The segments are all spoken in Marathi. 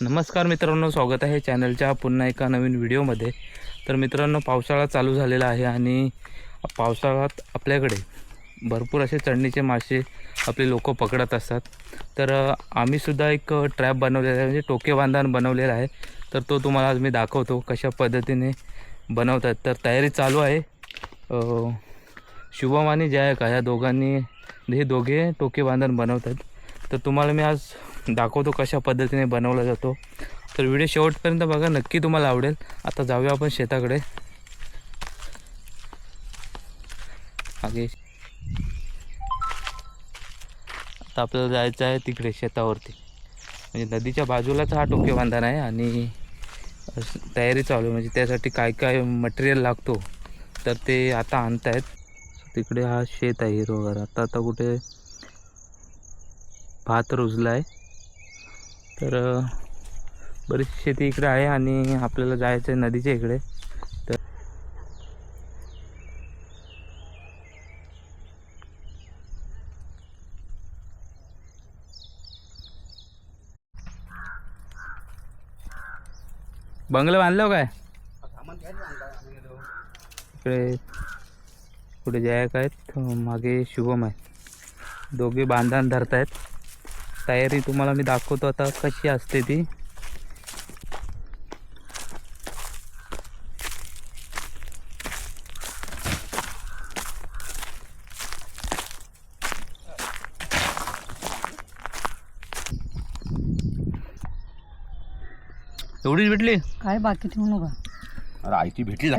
नमस्कार मित्रांनो स्वागत आहे चॅनलच्या पुन्हा एका नवीन व्हिडिओमध्ये. तर मित्रांनो पावसाळा चालू झालेला आहे आणि पावसाळ्यात आपल्याकडे भरपूर असे चढणीचे मासे आपले लोक पकडत असतात. तर आम्हीसुद्धा एक ट्रॅप बनवलेला आहे म्हणजे टोके बांधान बनवलेला आहे. तर तो तुम्हाला आज मी दाखवतो कशा पद्धतीने बनवतात. तर तयारी चालू आहे. शुभम आणि जयका या दोघांनी हे दोघे टोके बांधण बनवतात. तर तुम्हाला मी आज दाखवतो कशा पद्धतीने बनवला जातो. तर व्हिडिओ शेवटपर्यंत बघा नक्की तुम्हाला आवडेल. आता जाऊया आपण शेताकडे. आगे. आता आपल्याला जायचं आहे तिकडे शेतावरती. म्हणजे नदीच्या बाजूलाच हा टोके बांधण आहे आणि तयारी चालू आहे. म्हणजे त्यासाठी काय काय मटेरियल लागतो तर ते आता आणतायत. तिकडे हा शेत आहे हिरवगार. आता आता कुठे भात रुजला आहे तर बरीच शेती इकडे आहे आणि आपल्याला जायचं आहे नदीच्या इकडे. तर बंगलं बांधलं काय? इकडे पुढे जायक आहेत? मागे शुभम आहे. दोघे बांधण धरतायत. तयारी तुम्हाला मी दाखवतो आता कशी असते ती. एवढीच भेटली? काय बाकी ठेवू नका. अरे भेटली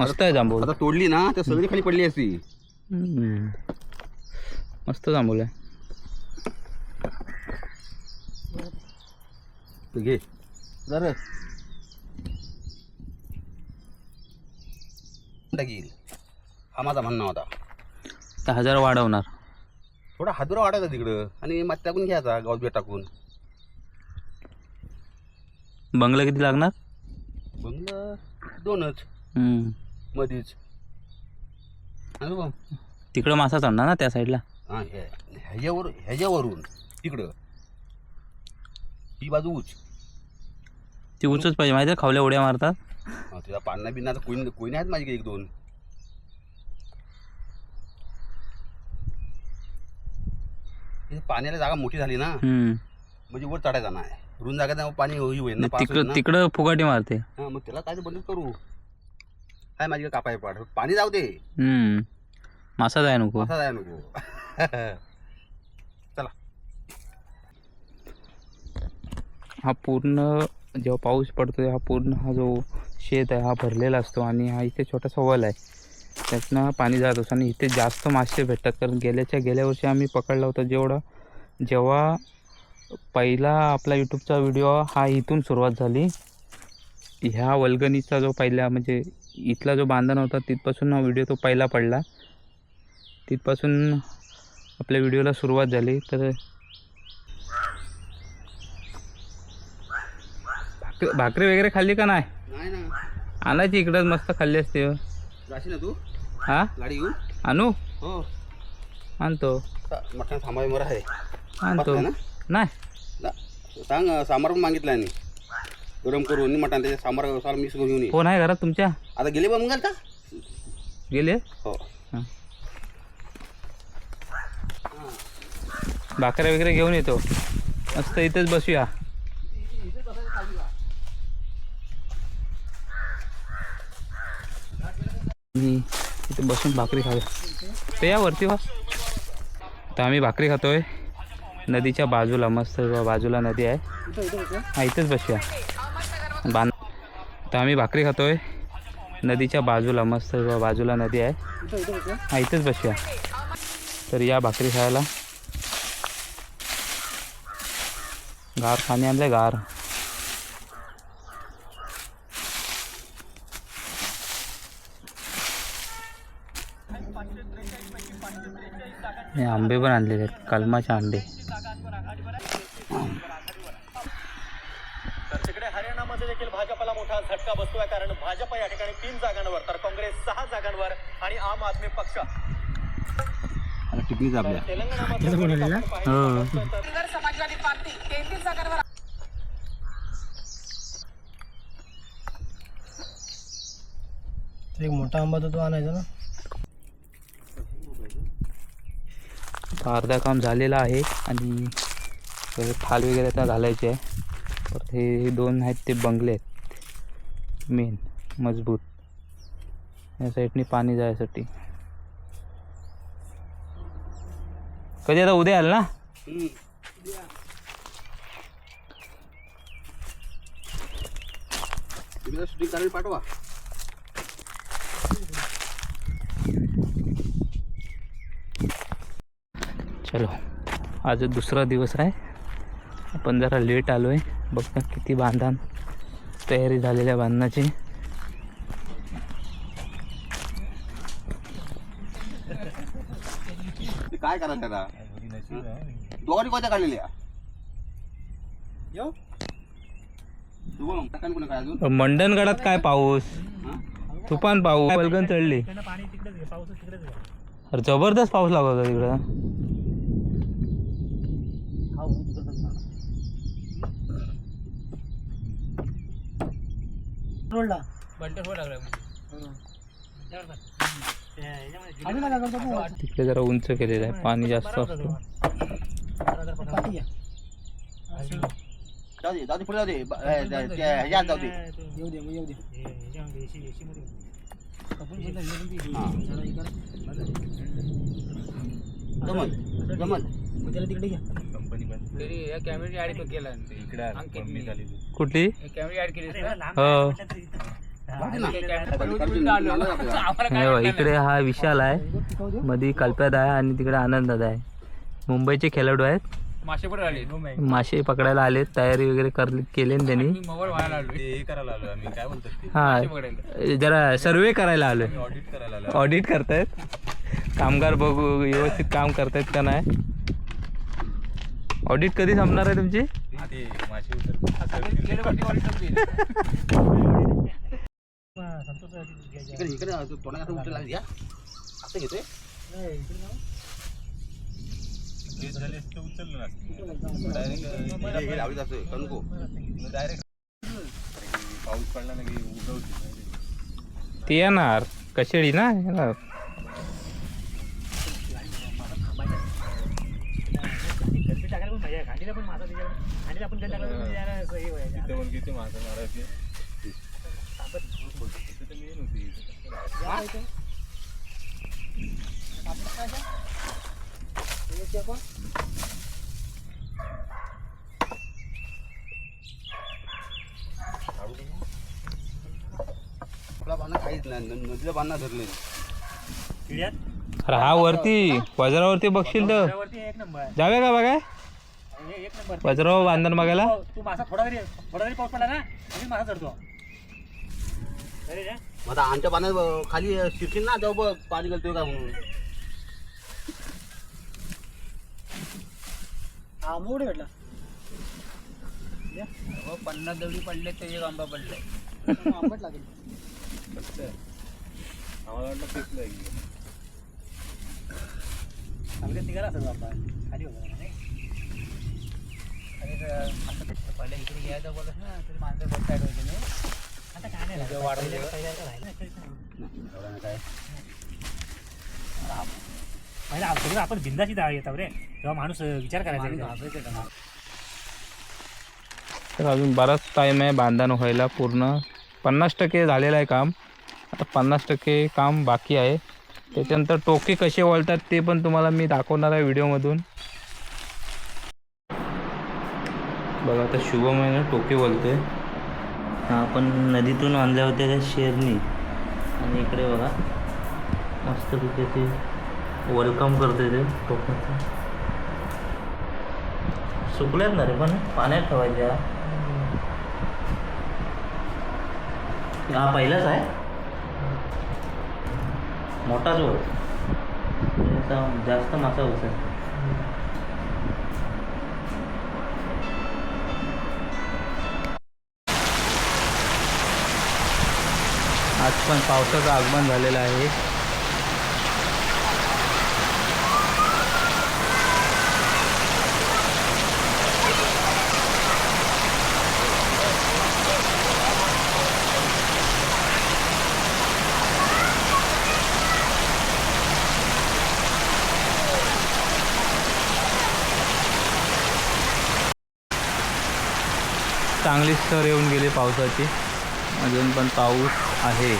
मस्त आहे जांभूळ. आता तोडली ना तर सगळी खाली पडली असती. मस्त जांभूळ आहे. घे. जर टाकील हा माझा म्हणणं होता. तर हजार वाढवणार. थोडा हादुरा वाटायचा तिकडं. आणि मग टाकून घ्यायचा गावात बेट टाकून. बंगला किती लागणार? बंगलं दोनच. हम्म. मधीच. तिकडं मासा चढणार ना त्या साईडला हा हे- ह्याच्यावर ह्याच्यावरून तिकडं. ही बाजू उच. ती उचच पाहिजे माहिती आहे खावल्या उड्या मारतात. हा, तुझा पान्ना बिन्ना तर कोणी कोणी आहेत माझी एक दोन? इथे पाण्याला जागा मोठी झाली ना हम्म. म्हणजे वर चढायचा नाही. रुंद जागा त्यामुळे पाणी होई होईल ना पाऊस होईल तिकडं ना. तिकडं फुगाटी मारते. हा मग त्याला काय ते बंद करू. काय माझी कापाय पाड. पाणी जाऊ दे. हम्म. मासा जाय नको. असा जाय नको. चला. हा पूर्ण जेव्हा पाऊस पडतो हा पूर्ण हा जो शेत आहे हा भरलेला असतो आणि हा इथे छोटासा वल आहे. त्यातनं पाणी जात असतो आणि इथे जास्त मासे भेटतात. कारण गेल्याच्या गेल्या वर्षी आम्ही पकडला होता जेवढा जेव्हा पहिला आपला यूट्यूबचा व्हिडिओ हा इथून सुरुवात झाली. ह्या वल्गणीचा जो पहिला म्हणजे इथला जो बांधण होता तिथपासून हा व्हिडिओ तो पहिला पडला. तिथपासून आपल्या व्हिडिओला सुरुवात झाली तर भाकरी भाकरी वगैरे खाल्ली का नाही? नाही ना. आणायची इकडंच मस्त खाल्ली असते. ना तू? हा? गाडी घेऊन? आणू? हो. आणतो. मटण थांबाय मर आहे. आणतो? नाही. सांग सांबार पण मागितलं आणि गरम करून मटण त्याच्या सांबार मिक्स करून घेऊन कोण आहे घरात तुमच्या? आता गेले बा मंगाल का गेले? हो. भाकऱ्या वगैरे घेऊन येतो. मस्त इथेच बसूया. आणि इथे बसून भाकरी खाऊया. ते या वरती वा तर आम्ही भाकरी खातोय. नदीच्या बाजूला मस्त बाजूला नदी आहे. हा इथेच बसूया. बांध तर आम्ही भाकरी खातोय. नदीच्या बाजूला मस्त बाजूला नदी आहे. हा इथेच बसूया. तर या भाकरी खायला. गार पाणी आणलंय गार आंबे पण आणलेले आहेत कलमाचे आंबे. तिकडे हरियाणामध्ये देखील भाजपला मोठा झटका बसतोय कारण भाजप या ठिकाणी तीन जागांवर तर काँग्रेस सहा जागांवर आणि आम आदमी पक्ष. किडनीच आपल्या हो एक मोठा आंबा तर तो आणायचा ना. अर्धा काम झालेलं आहे आणि फाल वगैरे आता घालायचे आहे. परत हे हे दोन आहेत ते बंगले आहेत. मेन मजबूत. या साईडनी पाणी जायसाठी. कधी आता उद्या आल ना? पाठवा. चलो आज दुसरा दिवस आहे. आपण जरा लेट आलो आहे बघता किती बांधण तयारी झालेल्या बांधण्याची. काय करा त्याला? दोघांनी कोणत्या काढलेल्या? तू बोल टाकान कोणी काय अजून? मंडणगडात काय पाऊस? हा? तुफान पाऊस पलगन चढली. अरे जबरदस्त पाऊस लागत होता तिकडं. रोडला. आणि नका करतो तू. तिकडे जरा उंच केलेलं आहे. पाणी जास्त असतं. पाठी घ्या. जाऊ दे जाऊ दे पुढे जाऊ दे. ब- ए, त्या- त्या ह्याच्यात जाऊ दे. येऊ दे मग येऊ दे. आपण बोलतो, येऊ दे. हा. जरा हे करा. जमल जमल मग त्याला तिकडे घ्या. कुठली? हो. नाही बा, इकडे हा विशाल आहे. मध्ये कल्प्यात आहे आणि तिकडे आनंदात आहे. मुंबईचे खेळाडू आहेत. मासे पकडायला आलेत तयारी वगैरे कर केली ना त्यांनी. हा जरा सर्वे करायला आलोय. ऑडिट करतायत. कामगार बघू व्यवस्थित काम करतायत का नाही? ऑडिट कधी संपणार आहे तुमची? इकडे इकडे तोंडात असं उचलायला लागली, हा? असं घेतोय लावलीत असं, करू नको. ते येणार. कशेळी ना येणार. आपला बांधा काहीच नाही नदीला बांधा धरले अरे हा वरती वज्रावरती बघशील तर. जाऊया का बघाय? वज्रावर बांधण बघायला? तू मासा थोडा जरी थोडा जरी पाऊस पडला ना तरी मासा चढतो. अरे रे. मग आता आमच्या बांधा खाली शिरशील ना तेव्हा बघ पाणी गलतोय का म्हणून. हा भेटला पन्नास दवडी पडले ते एक आंबा पडले आंबट लागेल. चांगले निघाला असेल बाबा खाली होता ना, नाही? आणि जर असं पहिल्या इकडे घ्यायचं बोलत ना तरी माणसं बस काय पहिला सगळं आपण बिंदाची डाळ येतात रे तेव्हा माणूस विचार करायचा तर अजून बराच टाईम आहे बांधण व्हायला पूर्ण. पन्नास टक्के झालेलं आहे काम. आता पन्नास टक्के काम बाकी आहे. त्याच्यानंतर टोके कसे वळतात ते पण तुम्हाला मी दाखवणार आहे व्हिडिओमधून. बघा आता शुभम आहे ना टोके वळतोय. आपण नदीतून आणल्या होत्या त्या शेरनी. आणि इकडे बघा मस्त ते वेलकम करते ते टोकाचं. सुकल्यात ना रे पण पाण्यात ठेवायच्या हा. पहिलाच आहे. मोठाच होत. जास्त मासा उचल आज पण पावसाचं आगमन झालेलं आहे. चांगली स्तर येऊन गेली पावसाची. अजून पण पाऊस आहे.